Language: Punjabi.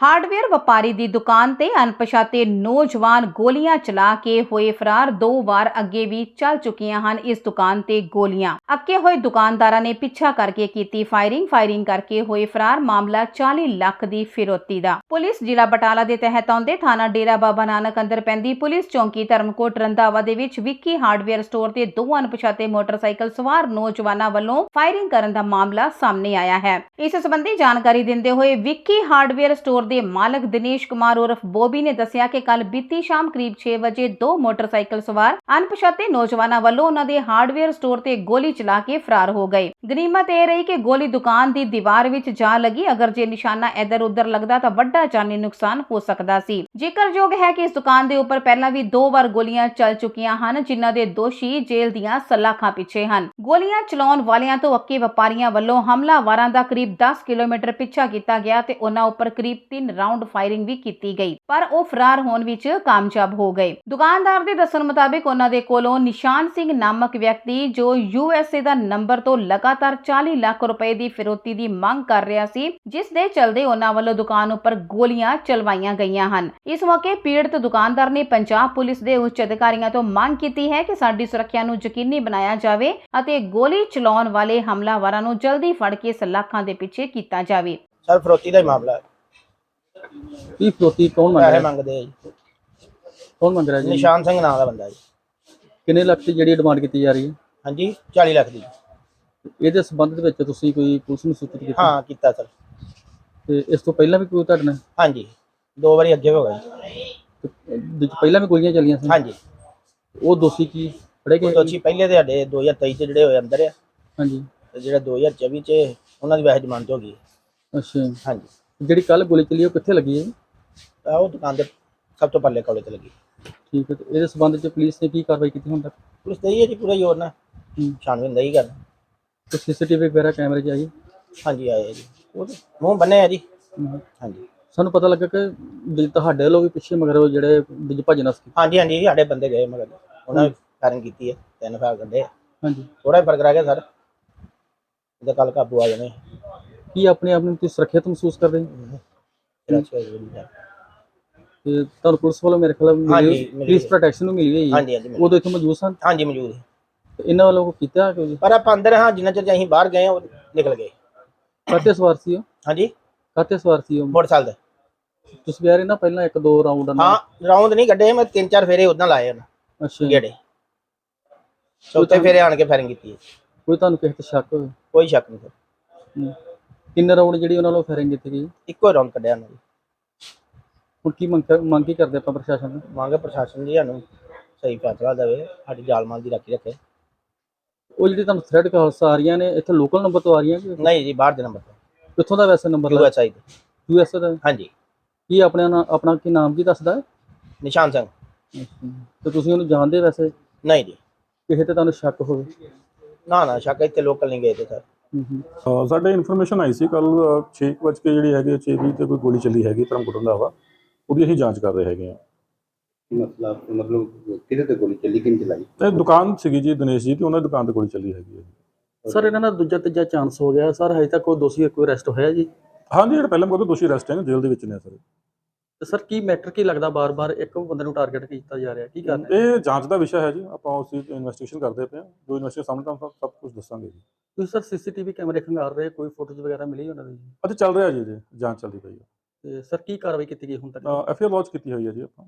ਹਾਰਡਵੇਅਰ ਵਪਾਰੀ ਦੀ ਦੁਕਾਨ ਤੇ ਅਣਪਛਾਤੇ ਨੌਜਵਾਨ ਗੋਲੀਆਂ ਚਲਾ ਕੇ ਹੋਏ ਫਰਾਰ ਦੋ ਵਾਰ ਅੱਗੇ ਵੀ ਚੱਲ ਚੁੱਕੀਆਂ ਹਨ ਇਸ ਦੁਕਾਨ ਤੇ ਗੋਲੀਆਂ। ਅੱਕੇ ਹੋਏ ਦੁਕਾਨਦਾਰਾਂ ਨੇ ਪਿੱਛਾ ਕਰਕੇ ਕੀਤੀ ਫਾਇਰਿੰਗ ਫਾਇਰਿੰਗ ਕਰਕੇ ਹੋਏ ਫਰਾਰ ਮਾਮਲਾ 40 ਲੱਖ ਦੀ ਫਿਰੌਤੀ ਦਾ। ਪੁਲਿਸ ਜ਼ਿਲ੍ਹਾ ਬਟਾਲਾ ਦੇ ਤਹਿਤ ਆਉਂਦੇ ਥਾਣਾ ਡੇਰਾ ਬਾਬਾ ਨਾਨਕ ਅੰਦਰ ਪੈਂਦੀ ਪੁਲਿਸ ਚੌਂਕੀ ਧਰਮਕੋਟ ਰੰਧਾਵਾ ਦੇ ਵਿੱਚ ਵਿੱਕੀ ਹਾਰਡਵੇਅਰ ਸਟੋਰ ਤੇ ਦੋ ਅਣਪਛਾਤੇ ਮੋਟਰਸਾਈਕਲ ਸਵਾਰ ਨੌਜਵਾਨਾਂ ਵੱਲੋਂ ਫਾਇਰਿੰਗ ਕਰਨ ਦਾ ਮਾਮਲਾ ਸਾਹਮਣੇ ਆਇਆ ਹੈ। ਇਸ ਸੰਬੰਧੀ ਜਾਣਕਾਰੀ ਦਿੰਦੇ ਹੋਏ ਵਿੱਕੀ ਹਾਰਡਵੇਅਰ ਸਟੋਰ ਦੇ ਮਾਲਕ ਦਿਨੇਸ਼ ਕੁਮਾਰ ਉਰਫ ਬੋਬੀ ਨੇ ਦੱਸਿਆ ਕਿ ਕੱਲ ਬੀਤੀ ਸ਼ਾਮ ਕਰੀਬ 6 ਵਜੇ ਦੋ ਮੋਟਰਸਾਈਕਲ ਸਵਾਰ, ਅਣਪਛਾਤੇ ਨੌਜਵਾਨਾਂ ਵੱਲੋਂ ਉਹਨਾਂ ਦੇ ਹਾਰਡਵੇਅਰ ਸਟੋਰ ਤੇ ਗੋਲੀ ਚਲਾ ਕੇ ਫਰਾਰ ਹੋ ਗਏ। ਗਨੀਮਤ ਇਹ ਰਹੀ ਕਿ ਗੋਲੀ ਦੁਕਾਨ ਦੀ ਦੀਵਾਰ ਵਿੱਚ ਜਾ ਲੱਗੀ, ਅਗਰ ਜੇ ਨਿਸ਼ਾਨਾ ਇੱਧਰ ਉੱਧਰ ਲੱਗਦਾ ਤਾਂ ਵੱਡਾ ਜਾਨੀ ਨੁਕਸਾਨ ਹੋ ਸਕਦਾ ਸੀ। ਜ਼ਿਕਰਯੋਗ ਹੈ ਕਿ ਇਸ ਦੁਕਾਨ ਦੇ ਉੱਪਰ ਪਹਿਲਾਂ ਵੀ ਦੋ ਵਾਰ ਗੋਲੀਆਂ ਚੱਲ ਚੁੱਕੀਆਂ ਹਨ, ਜਿਨ੍ਹਾਂ ਦੇ ਦੋਸ਼ੀ ਜੇਲ੍ਹ ਦੀਆਂ ਸਲਾਖਾਂ ਪਿੱਛੇ ਹਨ। ਗੋਲੀਆਂ ਚਲਾਉਣ ਵਾਲਿਆਂ ਤੋਂ ਅੱਕੇ ਵਪਾਰੀਆਂ ਵੱਲੋਂ ਹਮਲਾਵਰਾਂ ਦਾ ਕਰੀਬ 10 ਕਿਲੋਮੀਟਰ ਪਿੱਛਾ ਕੀਤਾ ਗਿਆ ਤੇ ਉਹਨਾਂ ਉੱਪਰ ਕਰੀਬ 3 ਰਾਉਂਡ ਫਾਇਰਿੰਗ ਵੀ ਕੀਤੀ ਗਈ, ਪਰ ਉਹ ਫਰਾਰ ਹੋਣ ਵਿੱਚ ਕਾਮਯਾਬ ਹੋ ਗਏ। ਦੁਕਾਨਦਾਰ ਦੇ ਦੱਸਣ ਮੁਤਾਬਿਕ ਉਹਨਾਂ ਦੇ ਕੋਲੋਂ ਨਿਸ਼ਾਨ ਸਿੰਘ ਨਾਮਕ ਵਿਅਕਤੀ, ਜੋ ਯੂਐਸਏ ਦਾ ਨੰਬਰ ਤੋਂ ਲਗਾਤਾਰ 40 ਲੱਖ ਰੁਪਏ ਦੀ ਫਿਰੌਤੀ ਦੀ ਮੰਗ ਕਰ ਰਿਹਾ ਸੀ, ਜਿਸ ਦੇ ਚਲਦੇ ਉਹਨਾਂ ਵੱਲੋਂ ਦੁਕਾਨ ਉੱਪਰ ਗੋਲੀਆਂ ਚਲਵਾਈਆਂ ਗਈਆਂ ਹਨ। ਇਸ ਮੌਕੇ ਪੀੜਤ ਦੁਕਾਨਦਾਰ ਨੇ ਪੰਜਾਬ ਪੁਲਿਸ ਦੇ ਉੱਚ ਅਧਿਕਾਰੀਆਂ ਤੋਂ ਮੰਗ ਕੀਤੀ ਹੈ ਕਿ ਸਾਡੀ ਸੁਰੱਖਿਆ ਨੂੰ ਯਕੀਨੀ ਬਣਾਇਆ ਜਾਵੇ ਅਤੇ ਗੋਲੀ ਚਲਾਉਣ ਵਾਲੇ ਹਮਲਾਵਰਾਂ ਨੂੰ ਜਲਦੀ ਫੜ ਕੇ ਸਲਾਖਾਂ ਦੇ ਪਿੱਛੇ ਕੀਤਾ ਜਾਵੇ। ਸਰ, ਫਰੋਤੀ ਦਾ ਮਾਮਲਾ ਹੈ। ਕੀ ਫਰੋਤੀ ਕੌਣ ਮੰਗ ਪੈਸੇ ਰਿਹਾ ਮੰਗਦੇ ਆ ਜੀ। ਕੌਣ ਮੰਗ ਰਿਹਾ ਜੀ? ਨਿਸ਼ਾਨ ਸਿੰਘ ਨਾਮ ਦਾ ਬੰਦਾ ਜੀ। ਕਿੰਨੇ ਲੱਖ ਦੀ ਜਿਹੜੀ ਡਿਮਾਂਡ ਕੀਤੀ ਜਾ ਰਹੀ ਹੈ? ਹਾਂਜੀ 40 ਲੱਖ ਦੀ। ਇਹਦੇ ਸੰਬੰਧ ਦੇ ਵਿੱਚ ਤੁਸੀਂ ਕੋਈ ਪੁਲਿਸ ਨੂੰ ਸੂਚਿਤ ਕੀਤਾ? ਹਾਂ ਕੀਤਾ ਸਰ। ਤੇ ਇਸ ਤੋਂ ਪਹਿਲਾਂ ਵੀ ਕੋਈ ਤੁਹਾਡੇ ਨਾਲ? ਹਾਂਜੀ ਦੋ ਵਾਰੀ ਅੱਗੇ ਹੋ ਗਿਆ ਜੀ। ਤੇ ਇਹਦੇ 'ਚ ਪਹਿਲਾਂ ਵੀ ਗੋਲੀਆਂ ਚੱਲੀਆਂ ਸੀ? ਹਾਂਜੀ। ਉਹ ਦੋਸ਼ੀ ਕੀ ਫੜੇ ਗਏ? ਦੋਸ਼ੀ ਪਹਿਲੇ ਦੇ ਸਾਡੇ 2023 ਚ ਜਿਹੜੇ ਹੋਏ ਅੰਦਰ ਆ। ਹਾਂਜੀ। ਤੇ ਜਿਹੜਾ 2024 ਚ ਉਹਨਾਂ ਦੀ ਵੈਸੇ ਜ਼ਮਾਨਤ ਹੋ ਗਈ। ਅੱਛਾ ਹਾਂਜੀ। ਜਿਹੜੀ ਕੱਲ ਗੋਲੀ ਚੱਲੀ ਉਹ ਕਿੱਥੇ ਲੱਗੀ ਹੈ ਜੀ? ਤਾਂ ਉਹ ਦੁਕਾਨ ਦੇ ਸਭ ਤੋਂ ਪੱਲੇ ਕੋਲੇ ਤੇ ਲੱਗੀ। ਠੀਕ ਹੈ ਤੇ ਇਹਦੇ ਸੰਬੰਧ 'ਚ ਪੁਲਿਸ ਨੇ ਕੀ ਕਾਰਵਾਈ ਕੀਤੀ ਹੁਣ ਤੱਕ? ਪੁਲਿਸ ਤੇ ਹੀ ਹੈ ਜੀ ਪੂਰਾ ਜ਼ੋਰ ਨਾਲ। ਹੂੰ। ਛਾਣਬੀਨ ਦਾ ਹੀ ਕਰ ਤੇ ਸੀਸੀਟੀਵੀ ਵਗੈਰਾ ਕੈਮਰੇ 'ਚ ਆਈ ਹਾਂਜੀ ਆਏ ਆ ਜੀ। ਉਹ ਤੇ ਮੂੰਹ ਬੰਨੇ ਆ ਜੀ। ਹੂੰ। ਹਾਂਜੀ। ਸਾਨੂੰ ਪਤਾ ਲੱਗਾ ਕਿ ਤੁਹਾਡੇ ਲੋਕ ਵੀ ਪਿੱਛੇ ਮਗਰ ਉਹ ਜਿਹੜੇ ਵਿੱਚ ਭੱਜਣਾ ਸੀ। ਹਾਂਜੀ ਹਾਂਜੀ ਸਾਡੇ ਬੰਦੇ ਗਏ ਮਗਰ। ਉਹਨਾਂ ਨੇ ਫਾਇਰਿੰਗ ਕੀਤੀ ਹੈ ਤਿੰਨ ਫਾਇਰ ਕੱਢੇ ਹਾਂਜੀ। ਥੋੜਾ ਫ਼ਰਕ ਰਹਿ ਗਿਆ ਸਰ। ਇਹਦਾ ਕੱਲ ਕਾਬੂ ਆ ਜਾਣੇ ਕੀ ਆਪਣੇ ਆਪ ਨੂੰ ਤੁਸੀਂ ਸੁਰੱਖਿਅਤ ਮਹਿਸੂਸ ਕਰਦੇ ਹੋ? ਤੇ ਤੁਹਾਨੂੰ ਪੁਲਿਸ ਵੱਲੋਂ ਮੇਰੇ ਖਿਆਲ ਹਾਂਜੀ, ਮਿਲੀ ਪੁਲਿਸ। ਪ੍ਰੋਟੈਕਸ਼ਨ ਨੂੰ ਮਿਲੀ ਹੋਈ ਹੈ। ਹਾਂਜੀ ਹਾਂਜੀ ਮਿਲ- ਉਦੋਂ ਇੱਥੇ ਮੌਜੂਦ ਸਨ? ਹਾਂਜੀ ਮੌਜੂਦ ਹੈ ਤੇ ਇਹਨਾਂ ਵੱਲੋਂ ਕੋਈ ਕੀਤਾ ਕਿ ਪਰ ਆਪਾਂ ਅੰਦਰ ਹਾਂ ਜਿੰਨਾ ਚਿਰ ਅਸੀਂ ਬਾਹਰ ਗਏ ਹਾਂ, ਉਹ ਨਿਕਲ ਗਏ। ਕਾਤੇ ਸਵਾਰ ਸੀ ਉਹ? ਹਾਂਜੀ। ਕਾਤੇ ਸਵਾਰ ਸੀ ਉਹ? ਮੋਟਰਸਾਈਕਲ ਦੇ ਤੁਸੀਂ ਕਹਿ ਰਹੇ ਨਾ ਪਹਿਲਾਂ ਇੱਕ ਦੋ ਰਾਉਂਡ ਹਾਂ ਰਾਉਂਡ ਨਹੀਂ ਕੱਢੇ ਮੈਂ ਤਿੰਨ ਚਾਰ ਫੇਰੇ ਉਦਾਂ ਲਾਏ ਉਹਨਾਂ। ਅੱਛਾ। ਗੇੜੇ। ਚੌਥੇ ਫੇਰੇ ਆਣ ਕੇ ਫਾਇਰਿੰਗ ਕੀਤੀ ਹੈ। ਕੋਈ ਤੁਹਾਨੂੰ ਕਿਸੇ ਤੇ ਸ਼ੱਕ ਹੋਵੇ? ਕੋਈ ਸ਼ੱਕ ਨਹੀਂ। ਸਰ ਹੂੰ। ਕਿੰਨੇ ਰਾਉਂਡ ਜਿਹੜੀ ਉਹਨਾਂ ਵੱਲੋਂ ਫਾਇਰਿੰਗ ਕੀਤੀ ਗਈ? ਇੱਕੋ ਰਾਉਂਡ ਕੱਢਿਆ ਉਹਨਾਂ ਨੇ। ਹੁਣ ਕੀ ਮੰਗ ਕਰ- ਮੰਗ ਕੀ ਕਰਦੇ ਆਪਾਂ ਪ੍ਰਸ਼ਾਸਨ ਤੋਂ ਮੰਗ ਹੈ ਪ੍ਰਸ਼ਾਸਨ ਜੀ ਸਾਨੂੰ ਸਹੀ ਫੈਸਲਾ ਦੇਵੇ ਸਾਡੀ ਮਾਲ ਦੀ ਰਾਖੀ ਰੱਖੇ। ਉਹ ਜਿਹੜੀ ਤੁਹਾਨੂੰ ਥ੍ਰੈਡ ਕਾਲਸ ਆ ਰਹੀਆਂ ਨੇ ਇੱਥੇ ਲੋਕਲ ਨੰਬਰ ਤੋਂ ਆ ਰਹੀਆਂ ਕਿ ਨਹੀਂ ਜੀ ਬਾਹਰ ਦੇ ਨੰਬਰ ਤੋਂ। ਕਿੱਥੋਂ ਦਾ ਵੈਸੇ ਨੰਬਰ ਲੱਗਾ ਯੂਐਸਆਈ ਦੇ। ਯੂਐਸ ਦਾ? ਹਾਂਜੀ। ਕੀ ਆਪਣਾ ਨਾਂ- ਆਪਣਾ ਕੀ ਨਾਮ ਕੀ ਦੱਸਦਾ? ਹੈ ਨਿਸ਼ਾਨ ਸਿੰਘ। ਤੇ ਤੁਸੀਂ ਉਹਨੂੰ ਜਾਣਦੇ ਵੈਸੇ? ਨਹੀਂ ਜੀ। ਕਿਸੇ ਤੇ ਤੁਹਾਨੂੰ ਸ਼ੱਕ ਹੋਵੇ? ਨਾ ਨਾ ਸ਼ੱਕ ਇੱਥੇ ਲੋਕਲ ਨਹੀਂ ਗਏ ਤੇ ਸਰ। ਹੂੰ ਸਾਡੇ ਇਨਫੋਰਮੇਸ਼ਨ ਆਈ ਸੀ ਕੱਲ 6 ਵਜੇ ਕੇ ਜਿਹੜੀ ਹੈਗੀ 6 ਵਜੇ ਤੇ ਕੋਈ ਗੋਲੀ ਚੱਲੀ ਹੈਗੀ ਧਰਮਕੋਟ ਦਾ ਵਾ ਉਹਦੀ ਅਸੀਂ ਜਾਂਚ ਕਰ ਰਹੇ ਹੈਗੇ ਆ। ਮਸਲਾ ਮਤਲਬ ਕਿਹਦੇ ਤੇ ਗੋਲੀ ਚੱਲੀ ਕਿੰਨ ਚਲਾਈ? ਤੇ ਦੁਕਾਨ ਸੀਗੀ ਜੀ ਦਿਨੇਸ਼ ਜੀ ਤੇ ਉਹਨਾਂ ਦੀ ਦੁਕਾਨ ਤੇ ਗੋਲੀ ਚੱਲੀ ਹੈਗੀ ਹੈ ਸਰ ਇਹਨਾਂ ਦਾ ਦੂਜਾ ਤੀਜਾ ਚਾਂਸ ਹੋ ਗਿਆ। ਸਰ ਹਜੇ ਤੱਕ ਕੋਈ ਦੋਸ਼ੀ ਕੋਈ ਅਰੈਸਟ ਹੋਇਆ ਜੀ? ਹਾਂਜੀ ਜਿਹੜਾ ਪਹਿਲਾਂ ਬਹੁਤ ਦੋਸ਼ੀ ਅਰੈਸਟ ਹੈ ਜੇਲ੍ਹ ਦੇ ਵਿੱਚ ਨੇ ਸਰ। ਤੇ ਸਰ ਕੀ ਮੈਟਰ ਕੀ ਲੱਗਦਾ ਬਾਰ-ਬਾਰ ਇੱਕ ਬੰਦੇ ਨੂੰ ਟਾਰਗੇਟ ਕੀਤਾ ਜਾ ਰਿਹਾ? ਕੀ ਕਰਨਾ ਇਹ ਜਾਂਚ ਦਾ ਵਿਸ਼ਾ ਹੈ ਜੀ ਆਪਾਂ ਉਸ ਦੀ ਇਨਵੈਸਟੀਗੇਸ਼ਨ ਕਰਦੇ ਪਏ ਹਾਂ। ਜੋ ਇਨਵੈਸਟੀਗੇਸ਼ਨ ਸਾਹਮਣੇ ਤੁਹਾਨੂੰ ਸਭ- ਕੁਝ ਦੱਸਾਂਗੇ ਜੀ। ਤੁਸੀਂ ਸਰ ਸੀਸੀਟੀਵੀ ਕੈਮਰੇ ਖੰਗਾਰ ਰਹੇ ਕੋਈ ਫੋਟੋਜ਼ ਵਗੈਰਾ ਮਿਲੀ ਉਹਨਾਂ ਦੀ ਜੀ? ਅਤੇ ਚੱਲ ਰਿਹਾ ਜੀ ਜਾਂਚ ਚੱਲਦੀ ਪਈ ਹੈ। ਤੇ ਸਰ ਕੀ ਕਾਰਵਾਈ ਕੀਤੀ ਗਈ ਹੁਣ ਤੱਕ? ਐਫ ਆਈ ਆਰ ਲੌਂਚ ਕੀਤੀ ਹੋਈ ਹੈ ਜੀ ਆਪਾਂ।